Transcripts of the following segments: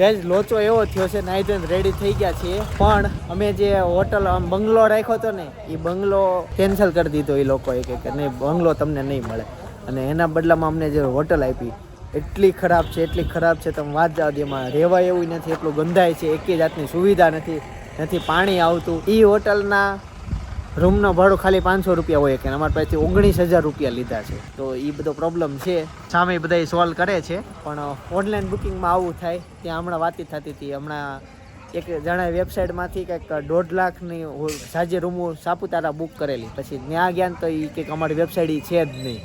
Veg લોચો એવો થયો છે, નાઈ ધોઈને રેડી થઈ ગયા છીએ. પણ અમે જે હોટલ આમ બંગલો રાખ્યો હતો ને, એ બંગલો કેન્સલ કરી દીધો એ લોકોએ કે નહીં, બંગલો તમને નહીં મળે. અને એના બદલામાં અમને જે હોટલ આપી, એટલી ખરાબ છે, એટલી ખરાબ છે, તમે વાત જાઓ એમાં રહેવાય એવું નથી, એટલું ગંધાય છે, એકે જાતની સુવિધા નથી નથી પાણી આવતું. એ હોટલના રૂમનો ભાડો ખાલી પાંચસો રૂપિયા હોય કે અમારી પાસેથી ઓગણીસ હજાર રૂપિયા લીધા છે. તો એ બધો પ્રોબ્લેમ છે. સામે બધા સોલ્વ કરે છે. પણ ઓનલાઈન બુકિંગમાં આવું થાય, ત્યાં હમણાં વાતી થતી હતી. હમણાં એક જણા વેબસાઇટમાંથી કંઈક દોઢ લાખની સાજે રૂમો સાપુતારા બુક કરેલી. પછી ત્યાં ગયા તો એ કંઈક અમારી વેબસાઇટ છે જ નહીં.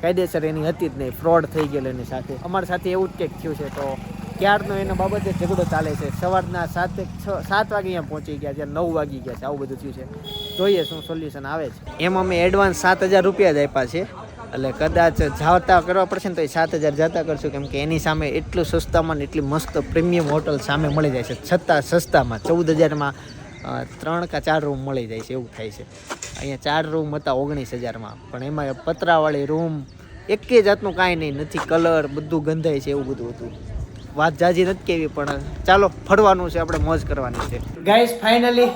કાયદેસર એની હતી જ નહીં. ફ્રોડ થઈ ગયેલો એની સાથે. અમારી સાથે એવું જ કંઈક થયું છે. તો ક્યારનો એના બાબતે ઝઘડો ચાલે છે? સવારના સાત છ, સાત વાગે અહીંયા પહોંચી ગયા છે, નવ વાગી ગયા છે. આવું બધું થયું છે. જોઈએ શું સોલ્યુશન આવે છે. એમ અમે એડવાન્સ સાત હજાર રૂપિયા જ આપ્યા છે. એટલે કદાચ જાવતા કરવા પડશે ને તો એ સાત હજાર જતા કરશું, કેમ કે એની સામે એટલું સસ્તામાં ને એટલી મસ્ત પ્રીમિયમ હોટલ સામે મળી જાય છે. છતાં સસ્તામાં ચૌદ હજારમાં ત્રણ કા ચાર રૂમ મળી જાય છે, એવું થાય છે. અહીંયા ચાર રૂમ હતા ઓગણીસ હજારમાં, પણ એમાં પતરાવાળી રૂમ એકે જાતનું કાંઈ નહીં, નથી કલર બધું ગંધાય છે, એવું બધું હતું. વાત જાજી નથી કેવી, પણ ચાલો, ફરવાનું છે, આપણે મોજ કરવાની છે. ગાઈસ ફાઇનલી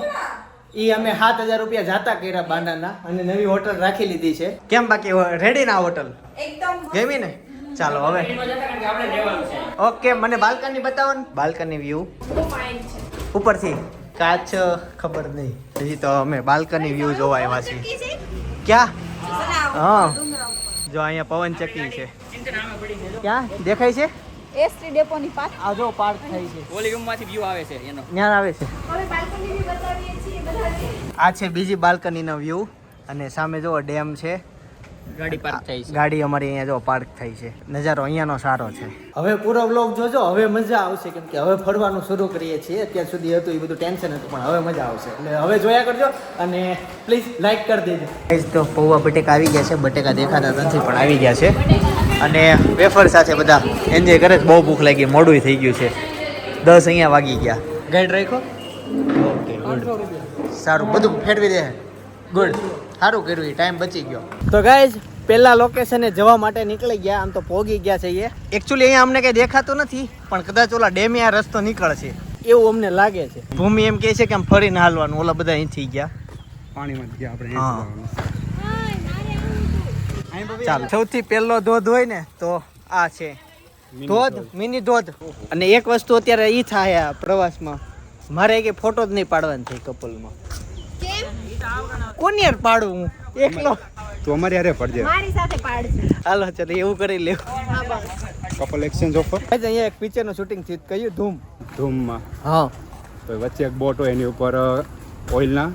ઈ અમે સાત હજાર રૂપિયા જાતા કર્યા બાંડાના અને નવી હોટલ રાખી લીધી છે. કેમ બાકી રેડી ના હોટલ? એકદમ ગમી ને? ચાલો હવે. ઓકે મને બાલ્કની બતાવો ને. Balcony view. ઉપરથી. કાચ ખબર નહીં. હજી તો અમે બાલ્કની વ્યૂ જોવા આવ્યા છીએ. ક્યાં? હા. જો અહીંયા પવન ચક્કી છે ક્યાં? દેખાય છે? એસટી ડેપોની પાછળ. આ જો પાર્ક થાય છે. ઓલી વ્યૂ આવે છે એનો. જ્ઞાન આવે છે. હવે બાલ્કની વ્યૂ બતાવીએ. આ છે બીજી બાલ્કનીનો વ્યૂ અને સામે જો ડેમ છે. ગાડી પાર્ક થઈ છે. ગાડી અમારી અહીંયા જો પાર્ક થઈ છે. નજારો અહીંયાનો સારો છે. હવે પૂરો બ્લોગ જોજો હવે મજા આવશે કેમ કે હવે ફરવાનું શરૂ કરીએ છીએ. અત્યાર સુધી હતું એ બધું ટેન્શન હતું પણ હવે મજા આવશે. એટલે હવે જોયા કરજો અને પ્લીઝ લાઈક કરી દેજો. ગાઈઝ તો પૌવા બટેકા આવી ગયા છે. બટેકા દેખાતા નથી પણ આવી ગયા છે. અને વેફર સાથે બધા એન્જોય કરે બહુ ભૂખ લાગી મોડું થઈ ગયું છે. દસ અહીંયા વાગી ગયા. ગાઈડ રાખો. ઓકે ગુડ સારું બધું ફેરવી દે. ગુડ સારું કર્યું ટાઈમ બચી ગયો. તો ગાઈઝ પેલા લોકેશને જવા માટે નીકળી ગયા આમ તો પોગી ગયા છે એ. એકચ્યુઅલી અહીંયા અમને કઈ દેખાતું નથી પણ કદાચ ઓલા ડેમે આ રસ્તો નીકળશે. એવું અમને લાગે છે. ભૂમિ એમ કહે છે કે આમ ફરીને હાલવાનું ઓલા બધા અહીંથી ગયા. પાણીમાં ગયા આપણે હા. ચાલો સૌથી પહેલો ધોધ હોય ને તો આ છે. ધોધ. મિની ધોધ. અને એક વસ્તુ અત્યારે ઈ થાય આ પ્રવાસમાં. મારે કે ફોટો જ નહીં પાડવાની થઈ કપલમાં. કોની યાર પાડું હું? એકલો. તો અમારી યારે પડજે મારી સાથે પાડશે હાલો ચાલો એવું કરી લેવું કપલ એક્સચેન્જ ઓફર અહીંયા એક પિક્ચરનું શૂટિંગ થયું. કયું? ધૂમ. ધૂમમાં. હા. તો વચ્ચે એક બોટ હોય એની ઉપર ઓઇલના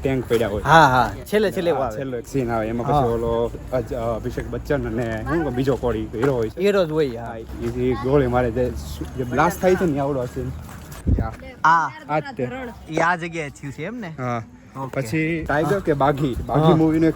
ટેન્ક પડ્યા હોય. હા હા. છેલ્લે છેલ્લે છેલ્લો એક સીન આવે. એમાં. પછી ઓલો અભિષેક બચ્ચન અને હું બીજો કોળી હીરો હોય છે. હીરો જ હોય હા, એ ગોળી મારે જે જે બ્લાસ્ટ થાય છે ને આવડો સીન આ આ જ તે ઈ આ જગ્યાએ થયું છે એમ ને હા પછી ટાઈગર કે બાઘી? બાઘી હા. મૂવીનો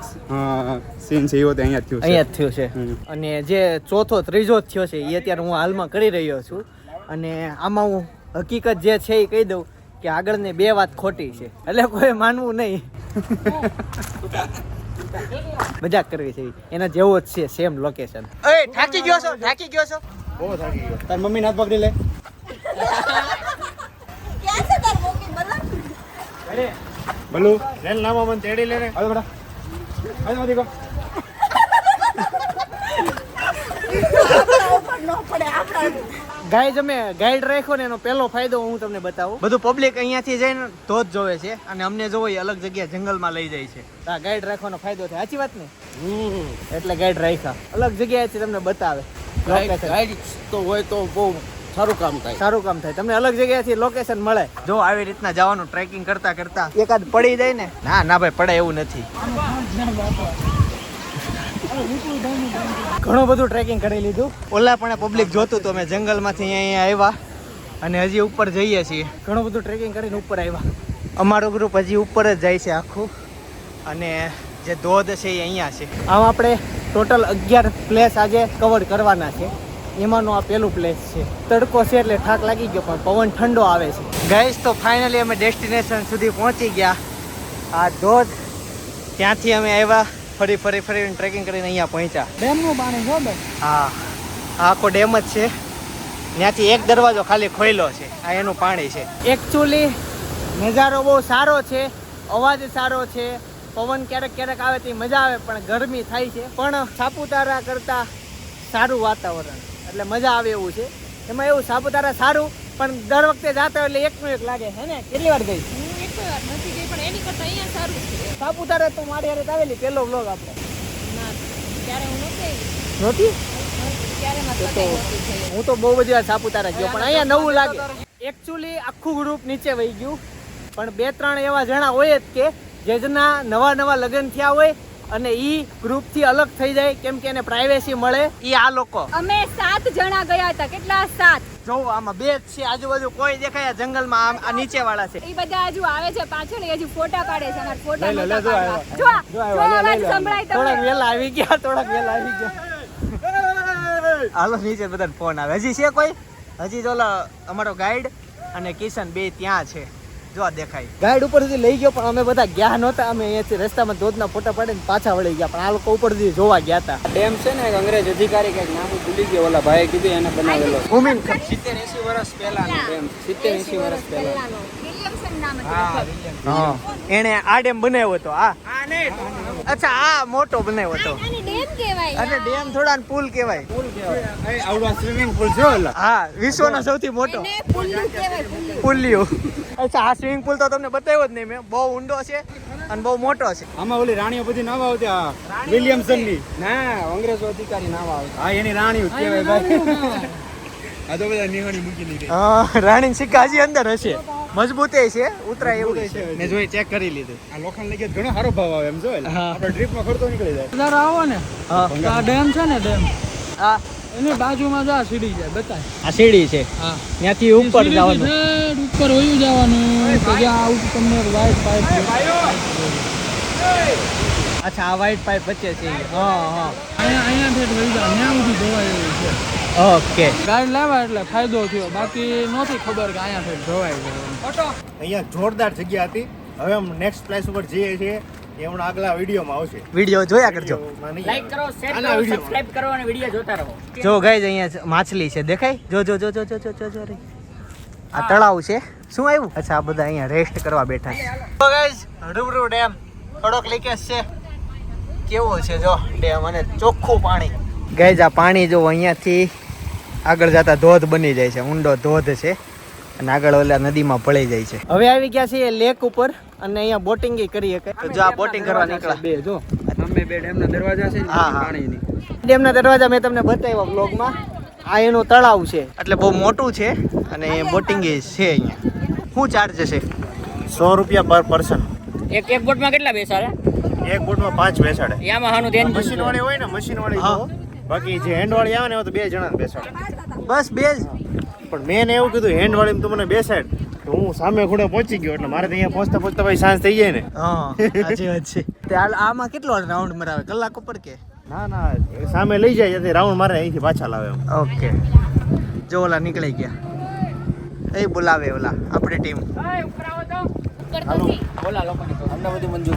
સીન છે એવો અહીંયા જ થયું અહીંયા છે. છે અને જે ચોથો ત્રીજો થયો છે એ અત્યારે હું હાલમાં કરી રહ્યો છું. અને આમાં હું હકીકત જે છે એ કહી દઉં કે આગળની બે વાત ખોટી છે. એટલે કોઈ માનવું નહીં. મજાક કરવી છે એના જેવો જ છે સેમ લોકેશન એ થાકી ગયો છો થાકી ગયો છો? બહુ થાકી ગયો. તાર મમ્મી હાથ પકડી લે. બલા બલુ. લેન લાંબા મને તેડી લે ને ગાઈડ અમે ગાઈડ રાખ્યો ને એનો પહેલો ફાયદો હું તમને બતાવું. બધું પબ્લિક અહીંયાથી જઈને ધોધ જોવે છે અને અમને જોવો એ અલગ જગ્યા જંગલમાં લઈ જાય છે. આ ગાઈડ રાખવાનો ફાયદો થાય. સાચી વાત ને? એટલે ગાઈડ રાખ્યા. અલગ જગ્યાએથી તમને બતાવે. ગાઈડ તો હોય તો બહુ સારું કામ થાય. સારું કામ થાય. તમને અલગ જગ્યાએથી લોકેશન મળે. જો આવી રીતના જવાનું ટ્રેકિંગ કરતા કરતા એકાદ પડી જાય ને. ના ના ભાઈ પડે એવું નથી. ઘણું બધું ટ્રેકિંગ કરી લીધું. ઓલા પણ પબ્લિક જોતું તો અમે જંગલમાંથી અહીંયા આવ્યા અને હજી ઉપર જઈએ છીએ. ઘણું બધું ટ્રેકિંગ કરીને ઉપર આવ્યા. અમારું ગ્રુપ હજી ઉપર જ જાય છે આખું. અને જે ધોધ છે એ અહીંયા છે. આમ આપણે ટોટલ અગિયાર પ્લેસ આજે કવર કરવાના છે. એમાંનું આ પહેલું પ્લેસ છે. તડકો છે એટલે થાક લાગી ગયો પણ પવન ઠંડો આવે છે. ગઈશ તો ફાઇનલી અમે ડેસ્ટિનેશન સુધી પહોંચી ગયા. આ ધોધ ત્યાંથી અમે આવ્યા. ફરી ફરી ફરી ટ્રેકિંગ કરીને અહીંયા પહોંચ્યા. ડેમનું પાણી જો બે હા આખો ડેમ જ છે. ત્યાંથી એક દરવાજો ખાલી ખોયલો છે. આ એનું પાણી છે. એકચ્યુઅલી નજારો બહુ સારો છે. અવાજ સારો છે. પવન ક્યારેક ક્યારેક આવે તે મજા આવે પણ ગરમી થાય છે. પણ સાપુતારા કરતાં સારું વાતાવરણ એટલે મજા આવે એવું છે. એમાં એવું સાપુતારા સારું પણ દર વખતે જાતા એટલે એકનું એક લાગે. હે ને? કેટલી વાર ગઈ? હું એક વાર નથી ગઈ પણ એની કરતા અહીંયા સારું છે. સાપુતારા તો મારી હારે આવેલી પહેલો વ્લોગ આપણે. ના ત્યારે હું નહોતી નહોતી? તો- પતાઈ નહોતી થઈ. હું તો બહુ બધી વાર સાપુતારા ગયો પણ અહીંયા નવું લાગે. એકચ્યુઅલી આખું ગ્રુપ નીચે વહી ગયું. પણ બે ત્રણ એવા જણા હોય જ કે જેના નવા નવા લગ્ન થયા હોય અને ઈ ગ્રુપથી અલગ થઈ જાય કેમ કે એને પ્રાઇવેસી મળે ઈ આ લોકો. અમે સાત જણા ગયા હતા કેટલા સાત? જો આમાં બે જ છે આજુબાજુ કોઈ દેખાય જંગલમાં આ નીચે વાળા છે. એ બધા હજુ આવે છે પાછળ હજુ ફોટા પાડે છે અમારા ફોટા લે, જો. જો અવાજ. સંભળાય થોડાક તમને વેલા આવી ગયા થોડાક વેલા આવી ગયા. હાલો નીચે બધાને ફોન આવે. હજી છે કોઈ? હજી જોલા અમારો ગાઈડ અને કિશન બે ત્યાં છે. જો આ દેખાય. ગાઈડ ઉપર સુધી લઈ ગયો પણ અમે બધા ગયા નહોતા. અમે અહીંયાથી રસ્તામાં ધોધના ફોટા પાડીને પાછા વળી ગયા. પણ આ લોકો ઉપર સુધી જોવા ગયા હતા. ડેમ છે ને એક અંગ્રેજ અધિકારી કંઈક નામ ભૂલી ગયો ઓલા ભાઈ કીધું એને બનાવેલો. સિત્તેર એસી વર્ષ પહેલાનો ડેમ સિત્તેર એસી વર્ષ પહેલા પહેલાનો. હા. એને આ ડેમ બનાવ્યો હતો આ અચ્છા આ મોટો બનાવ્યો હતો. આને ડેમ કહેવાય. અને ડેમ થોડા પુલ કહેવાય. સ્વિમિંગ પુલ છે ઓલા હા વિશ્વનો સૌથી મોટો. એને પુલ્લુ કહેવાય પુલ્લુ. પુલિયો અચ્છા આ સ્વિમિંગ પુલ તો તમને બતાવ્યો જ નહીં મેં. બહુ ઊંડો છે અને બહુ મોટો છે. આમાં ઓલી રાણીઓ બધી નાવા આવતી આ વિલિયમસનની ના અંગ્રેજો અધિકારી નાવા આવતી. હા એની રાણીઓ જ કહેવાય ભાઈ. આ તો બધા નિહાળી મૂકી દીધી. હા રાણી સિક્કા હજી અંદર હશે. મજબૂત છે ઉતરાય એવું છે. મેં જોઈ ચેક કરી લીધું. આ લોખંડ લઈ ગયા ઘણો સારો ભાવ આવે એમ જો. આપણે ટ્રીપમાં ખર્ચો નીકળી જાય. વધારે આવો ને. આ ડેમ છે ને ડેમ. આ એની બાજુમાં જા સીડી જાય બતાય. આ સીડી છે. હા. ત્યાંથી ઉપર જવાનું. ઉપર હોયું જવાનું. તો જ્યાં આવું તમને વાઈટ પાઇપ અચ્છા આ વાઈટ પાઇપ વચ્ચે છે. હા હા. અહીંયા અહીંયા ઠેઠ વયું જાય ત્યાં સુધી જોવાય એવું છે. ઓકે. ગાડી લાવ્યા એટલે ફાયદો થયો. બાકી નહોતી ખબર કે અહીંયા ઠેઠ જોવાય છે. અહીંયા જોરદાર જગ્યા હતી. હવે અમે નેક્સ્ટ પ્લેસ ઉપર જઈએ છીએ. એ હમણાં આગલા વિડીયોમાં આવશે. વીડિયો જોયા કરજો. લાઈક કરો શેર કરો વીડિયો. સબસ્ક્રાઇબ કરો અને વીડિયો જોતા રહો. જો ગાઈઝ અહીંયા માછલી છે. દેખાય? જો જો જો જો જો જો જો જો રે. આ તળાવ છે. શું આવ્યું? અચ્છા આ બધા અહીંયા રેસ્ટ કરવા બેઠા છે. તો ગાઈઝ રૂબરૂ ડેમ. થોડોક લીકેજ છે. કેવો છે જો ડેમ અને ચોખ્ખું પાણી. ગાઈઝ આ પાણી જો અહીંયાથી આગળ જતા ધોધ બની જાય છે ઊંડો ધોધ છે અને આગળ ઓલા નદીમાં ભળી જાય છે. હવે આવી ગયા છીએ લેક ઉપર અને અહીંયા બોટિંગ કરી શકાય તો જો આ બોટિંગ કરવા નીકળ્યા. બે જો. અમે બે ડેમના દરવાજા છે હા. પાણીની. ડેમના દરવાજા મેં તમને બતાવ્યા બ્લોગમાં આ એનું તળાવ છે. એટલે બહુ મોટું છે અને બોટિંગ છે અહીંયા. શું ચાર્જ છે? સો રૂપિયા પર પર્સન એક એક બોટમાં કેટલા બેસાડે? એક બોટમાં પાંચ બેસાડે. એમાં હાનું ધ્યાન મશીન વાળી હોય ને મશીન વાળી બાકી જે હેન્ડ વાળી આવે ને એમાં તો બે જણા બેસાડે. બસ બે જ. પણ મેં એવું કીધું હેન્ડ વાળી તો મને બેસાડ. તો હું સામે ખૂણે પહોંચી ગયો એટલે મારે અહીંયા પહોંચતા પહોંચતા ભાઈ સાંજ થઈ જાય ને. હા સાચી વાત છે. તે આ- આમાં કેટલો રાઉન્ડ મરાવે? કલાક ઉપર કે? ના ના સામે લઈ જાય ત્યાંથી રાઉન્ડ મારે અહીંથી પાછા લાવે એમ. ઓકે. જો ઓલા નીકળી ગયા. એ બોલાવે ઓલા આપણી ટીમ. બોલા લોકોને અમને બધું મંજૂર.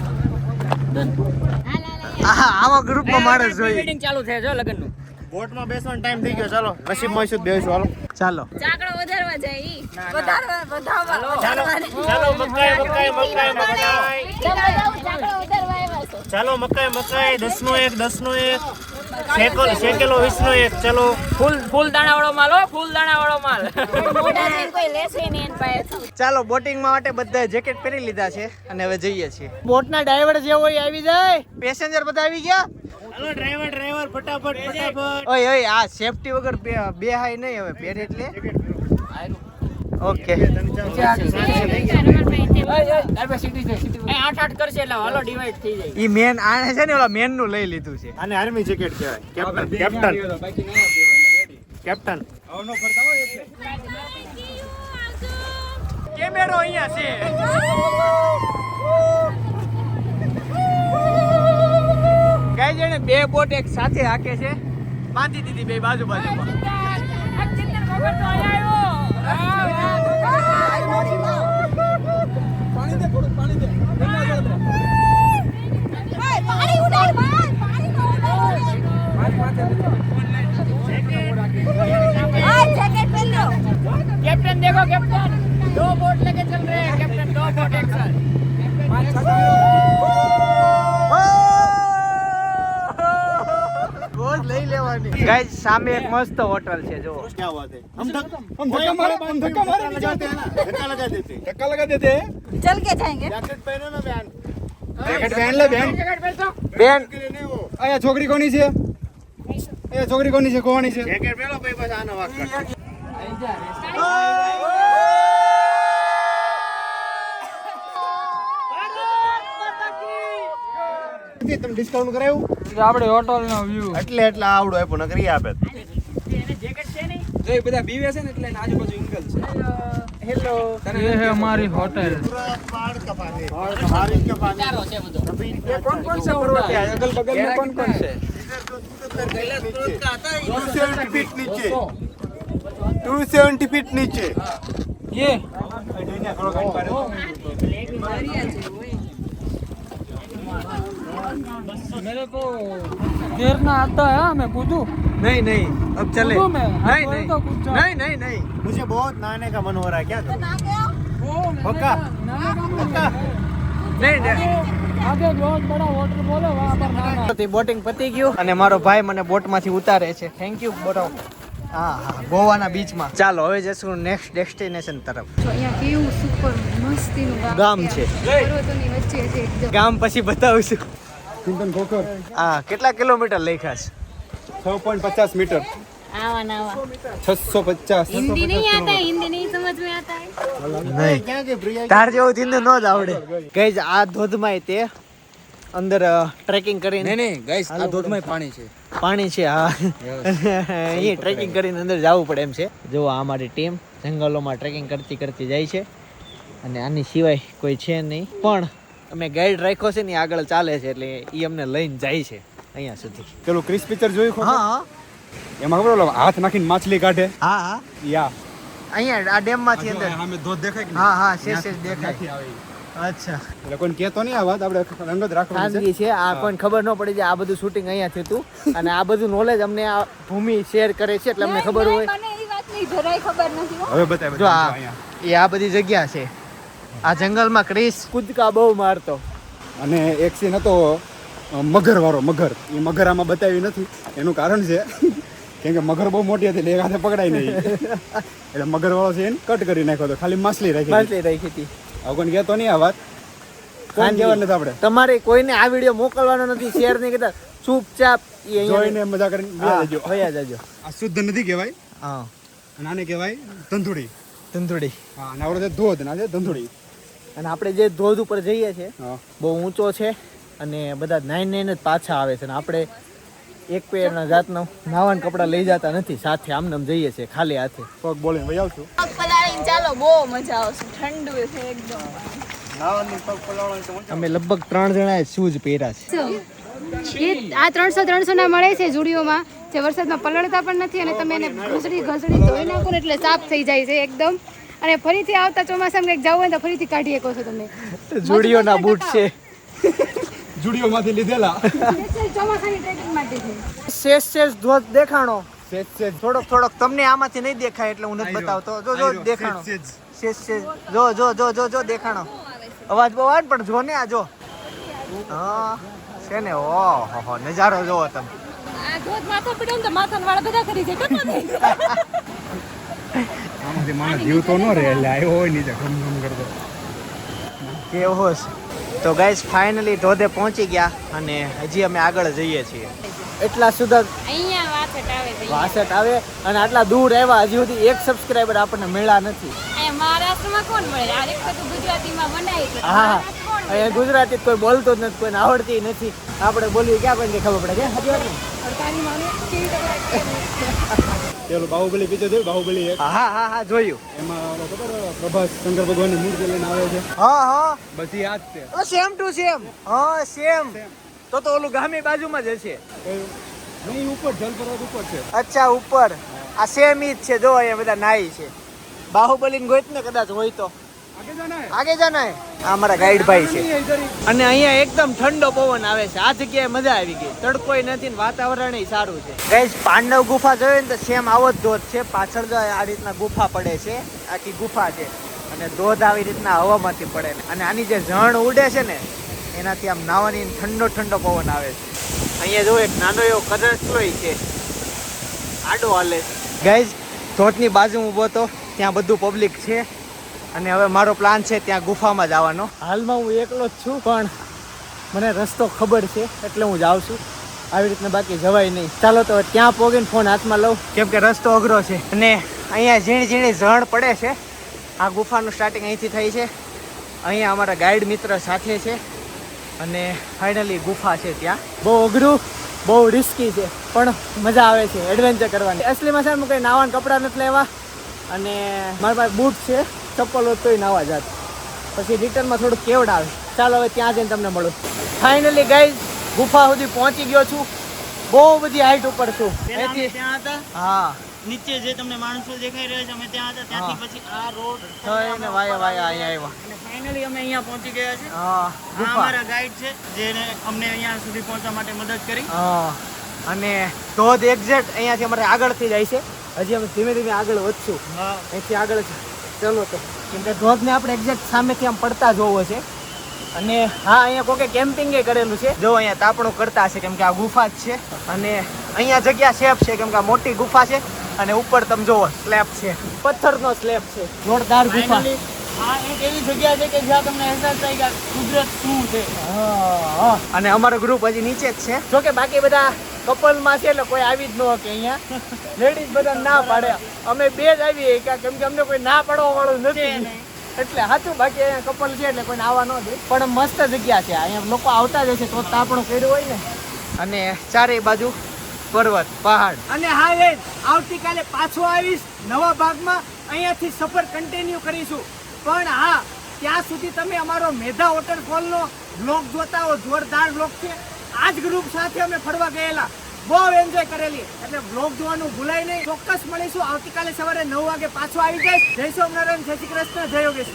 હા આવા ગ્રુપમાં માણસ જોઈએ. વેડિંગ ચાલુ થાય છે લગ્નનું. બોટમાં બેસવાનો ટાઈમ થઈ ગયો. ચાલો નસીબમાં શું બેસો હાલો. ચાલો. ચાકડો વધારવા જાય ઈ. વધારવા વધારવા. ચાલો ચાલો મકાઈ મકાઈ મકાઈ મકાઈ ચાકડો વધારવા ચાલો મકાઈ મકાઈ દસ નો એક દસ નો એક શેકેલો શેકેલો વીસ નો એક ચાલો. ફૂલ ફૂલ દાણા વાળો માલ હો ફૂલ દાણા વાળો માલ. ચાલો બોટિંગ માટે બધા જેકેટ પહેરી લીધા છે અને હવે જઈએ છીએ. બોટના ડ્રાઈવર જે હોય આવી જાય. પેસેન્જર બધા આવી ગયા? ચાલો ડ્રાઈવર ડ્રાઈવર ફટાફટ ફટાફટ. ઓય ઓય આ સેફટી વગર બે- હાય નહીં હવે પહેરી એટલે. ઓકે એ આઠ આઠ કરશે એટલે હાલો ડિવાઈડ ઈ મેન આને છે ને ઓલા મેનનું લઈ લીધું છે અને આર્મી જેકેટ કહેવાય કેપ્ટન કેપ્ટન કેપ્ટન કેમેરો અહીંયા છે કઈ જણે બે બોટ એક સાથે હાકે છે બાંધી દીધી બે બાજુ બાજુમાં ઓય, પાણી ઉડાડ, ભાઈ, પાણીનો ઉડાડ. ઓય, જેકેટ પહેરી રોજ લઈ લેવાની ગાઈસ સામે એક મસ્ત હોટલ છે જો क्या बात है हम धक हम धक्का मारे हम धक्का मारे लगाते हैं ना धक्का लगा देते हैं ધક્કા લગા દેતે चल के जाएंगे जैकेट पहनो ना बहन જેકેટ પહેન લે બેન બેન के लिए नहीं वो અહીંયા છોકરી કોની છે અહીંયા છોકરી કોની છે કોની છે जैकेट पहनो भाई बस आना वाक कर તમે ડિસ્કાઉન્ટ કરાયું આપણે હોટલ નો વ્યૂ એટલે એટલે આવડું આપ્યું નકર ઈ આપે એ બધા બીવે છે ને એટલે એના આજુબાજુ ઇંગલ છે હેલો ये है हमारी होटल बाढ़ का पानी बारिश का पानी अभी કોણ કોણ છે પર્વત है अगल बगल में कौन कौन से टू सेवेंटी फीट नीचे टू सेवेंटी फीट नीचे ये मेरे को तैरना आता है मैं कूदू नहीं नहीं अब चले कूदू मैं नहीं आप नहीं तो कूद जाओ। नहीं नहीं नहीं मुझे बहुत नहाने का मन हो रहा है क्या करूं? ना गया वो मैंने पक्का? कहा, नाना का मुझे- નહીં નહીં आगे बहुत बड़ा होटल बोले वहाँ पर नाना તે બોટિંગ પતી ગયું અને મારો ભાઈ મને બોટમાંથી ઉતારે છે થેન્ક યુ બોટો હા હા ગોવાના બીચમાં ચાલો હવે જશું નેક્સ્ટ ડેસ્ટિનેશન તરફ જો અહીંયા કેવું સુપર મસ્તીનું ગામ ગામ છે. પર્વતોની વચ્ચે છે એકદમ ગામ પછી બતાવશું ચિંતન ખોખર. આ કેટલા કિલોમીટર લખ્યા છે? છ પોઈન્ટ પચાસ મીટર. છસો પચાસ. હિન્દી જેવું ન જ આવડે. ગઈઝ આ ધોધમાં તે અંદર ટ્રેકિંગ કરીને નહીં આ ધોધમાં પાણી છે. પાણી છે હા. અહીંયા ટ્રેકિંગ કરીને અંદર જવું પડે એમ છે. જો આ મારી ટીમ જંગલોમાં ટ્રેકિંગ કરતી કરતી જાય છે. અને આની સિવાય કોઈ છે નહીં. પણ અમે ગાઈડ રાખ્યો છે ને આગળ ચાલે છે એટલે એ અમને લઈને જાય છે અહીંયા સુધી. પેલું ક્રિસ પિક્ચર જોયું? હા એમાં ખબર ઓલો હાથ નાખીને માછલી કાઢે? હા હા. યા. અહીંયા આ ડેમમાંથી અંદર. સામે ધોધ દેખાય કે હા હા શેષ શેષ દેખાય. અચ્છા. એટલે કોઈને કહેતો નહીં આ વાત આપણે રંગત રાખવાની છે. છે આ કોઈને ખબર ન પડી જાય આ બધું શૂટિંગ અહીંયા થયું અને આ બધું નોલેજ અમને આ ભૂમિ શેર કરે છે એટલે અમને ખબર હોય. મને એ વાતની જરાય ખબર નથી હવે બતાવે જો આ એ આ બધી જગ્યા છે. આ જંગલમાં ક્રિસ. કૂદકા બહુ મારતો. અને એક સીન હતો અ, મગર વાળો મગર. એ મગર આમાં બતાવ્યું નથી. એનું કારણ છે કેમ કે મગર બહુ મોટી હતી એક હાથે પકડાય નહીં. એટલે મગર વાળો સીન કટ કરી નાખ્યો હતો ખાલી માછલી રાખી માછલી રાખી હતી. હવે કોઈને કહેતો નહીં આ વાત? કોણ. કહેવાનું નથી આપણે? તમારે કોઈને આ વીડિયો મોકલવાનો નથી શેર નહીં કરતા. ચૂપચાપ જોઈને મજા કરીને જજો. વયા જજો. આ શુદ્ધ નથી કહેવાય. હા. અને આને કહેવાય ધંધુડી. ધંધુડી. હા અને આવડે છે ધોધ ના છે ધંધુડી. અને આપણે જે ધોધ ઉપર જઈએ છે બહુ ઊંચો છે અને બધા નાઈન નાઈન જ પાછા આવે છે અને આપણે એક પેરના જાતનો નાવાના કપડાં લઈ જતા નથી સાથે આમ નામ જઈએ છીએ ખાલી હાથે. પગ બોલીને વહી આવશું? ચાલો બહુ મજા આવશે ઠંડુ છે એકદમ. નાવાની પગ પલાળવાની તો મજા અમે લગભગ ત્રણ જણા શૂઝ પહેર્યા છે. આ ત્રણસો ત્રણસો ના મળે છે જુડીઓમાં જે વરસાદમાં પલળતા પણ નથી અને તમે એને ઘસડી ઘસડી ધોઈ નાખો એટલે સાફ થઈ જાય છે એકદમ. અને ફરીથી આવતા ચોમાસામાં કંઈક જવું હોય તો ફરીથી કાઢી શકો છો તમે. જુડીઓના બૂટ છે. જુડીઓમાંથી લીધેલા. ચોમાસાની ટ્રેકિંગ માટે છે. શેષ શેષ ધ્વજ દેખાણો. સેજ સેજ થોડોક થોડોક તમને આમાંથી નહીં દેખાય એટલે હું નથી બતાવતો. જો જો દેખાણો. શેષ શેષ. જો જો જો જો જો દેખાણો. અવાજ બહુ આવે પણ જો ને આ જો. હા છે ને ઓ હો નજારો જોવો તમે. આ ધોધ માથા પડે ને તો માથાના વાળ બધા કરી જાય. આમાંથી માણસ જીવ તો ન રહે એટલે આવ્યો હોય નીચે ઘમ ઘમ કરતો. કેવો તો ગાઈસ ફાઇનલી ધોધે પહોંચી ગયા અને હજી અમે આગળ જઈએ છીએ. એટલા સુધા અહીંયા આવે છે. વાસટ આવે અને આટલા દૂર આવ્યા હજી સુધી એક સબસ્ક્રાઇબર આપણને મળ્યા નથી. મહારાષ્ટ્રમાં કોણ મળે? આ એક તો ગુજરાતીમાં બનાવી હા અહીંયા ગુજરાતી કોઈ બોલતો જ નથી કોઈને આવડતી નથી. આપણે બોલવી ક્યાં પણ ખબર પડે કે? પેલું બાહુબલી પિક્ચર જોયું? બાહુબલી એક. હા હા હા જોયું. એમાં ખબર પ્રભાસ શંકર ભગવાનની મૂર્તિ લઈને આવે છે. હા હા. બધી આ જ છે સેમ ટુ સેમ હા સેમ તો તો ઓલું ગામી બાજુમાં જ હશે? નહીં ઉપર જલ પર્વત ઉપર છે. અચ્છા ઉપર. આ સેમ ઈ જ છે. જો અહીંયા બધા નાઈ છે. બાહુબલી ને ગોત ને કદાચ હોય તો. આગે જાના હે? આ અમારા ગાઈડ ભાઈ છે. અને અહીંયા એકદમ ઠંડો પવન આવે છે. આ જગ્યાએ મજા આવી ગઈ. તડકોય નથી ને વાતાવરણ સારું છે. ગઈસ પાંડવ ગુફા જોઈએ ને તો સેમ આવો જ ધોધ છે. પાછળ જો આ રીતના ગુફા પડે છે. આખી ગુફા છે. અને ધોધ આવી રીતના હવામાંથી પડે ને. અને આની જે ઝણ ઉડે છે ને એનાથી આમ નાવાની ઠંડો ઠંડો પવન આવે છે. અહીંયા જો એક નાનો એવો કરસલોય છે. આડો હાલે. ગાઈઝ ધોધની બાજુ ઊભો તો ત્યાં બધું પબ્લિક છે. અને હવે મારો પ્લાન છે ત્યાં ગુફામાં જવાનો. હાલમાં હું એકલો જ છું પણ મને રસ્તો ખબર છે એટલે હું જાઉં છું. આવી રીતના બાકી જવાય નહીં. ચાલો તો ત્યાં પોગીને ફોન હાથમાં લઉં. કેમ કે રસ્તો અઘરો છે. અને અહીંયા ઝીણી ઝીણી ઝણ પડે છે. આ ગુફાનું સ્ટાર્ટિંગ અહીંથી થઈ છે. અહીંયા અમારા ગાઈડ મિત્ર સાથે છે. અને ફાઇનલી ગુફા છે ત્યાં. બહુ અઘરું બહુ રિસ્કી છે પણ મજા આવે છે એડવેન્ચર કરવાની. અસલીમાં છે હું કંઈ નાવાના કપડાં નથી લેવા. અને મારા પાસે બૂટ છે. ચપ્પલ હોત તોય નાવા જાત. પછી રિટર્નમાં થોડું કેવડ આવે ચાલો હવે ત્યાં જઈને તમને મળું. ફાઇનલી ગાઈઝ ગુફા સુધી પહોંચી ગયો છું. બહુ બધી હાઈટ ઉપર છું. ત્યાં હતા. હા. નીચે જે તમને માણસો દેખાઈ રહ્યા છે અમે ત્યાં હતા. ત્યાંથી પછી આ રોડ થઈને વાયા વાયા અહીંયા આવ્યા. અને ફાઇનલી અમે અહીંયા પહોંચી ગયા છે હા આ અમારા ગાઈડ છે જેને અમને અહીંયા સુધી પહોંચવા માટે મદદ કરી. હા. અને ધોધ એક્ઝેક્ટ અહીંયાથી અમારે આગળથી જાય છે. હજી અમે ધીમે ધીમે આગળ વધશું. હા. અહીંથી આગળ ચલો તો. કેમ કે ધોધને આપણે એક્ઝેક્ટ સામેથી આમ પડતા જોવો છે. અને હા અહીંયા કોકે કેમ્પિંગે કરેલું છે. જો અહીંયા તાપણું કરતા છે કેમ કે આ ગુફા જ છે. અને અહીંયા જગ્યા સેફ છે કેમ કે આ મોટી ગુફા છે. અને ઉપર તમે જોવો સ્લેબ છે. પથ્થરનો સ્લેબ છે. જોરદાર ગુફા. આ એક એવી જગ્યા છે કે જ્યાં તમને અહેસાસ થાય કે કુદરત શું છે. હા. અને અમારો ગ્રુપ હજી નીચે જ છે. જો કે બાકી બધા કપલમાં છે એટલે કોઈ આવી જ ન કે અહીંયા. લેડીઝ બધા ના પાડે. અમે બે જ આવીએ કેમ કે અમને કોઈ ના પાડવા વાળું નથી. એટલે સાચું બાકી અહીંયા કપલ છે એટલે કોઈને આવવા ન દે. પણ મસ્ત જગ્યા છે. અહીંયા લોકો આવતા જ હશે તો તાપણું કર્યું હોય ને. અને ચારેય બાજુ પર્વત પહાડ. અને હા એ આવતીકાલે પાછો આવીશ નવા ભાગમાં અહીંયાથી સફર કન્ટિન્યુ કરીશું. પણ હા ત્યાં સુધી તમે અમારો મેધા વોટરફોલનો બ્લોગ જોતા હો. જોરદાર બ્લોગ છે. આ જ ગ્રુપ સાથે અમે ફરવા ગયેલા. બહુ એન્જોય કરેલી. એટલે બ્લોગ જોવાનું ભૂલાય નહીં. ચોક્કસ મળીશું. આવતીકાલે સવારે નવ વાગે પાછો આવી જાય. જય સોમનારાયણ જય શ્રી કૃષ્ણ, જય યોગેશ્વર.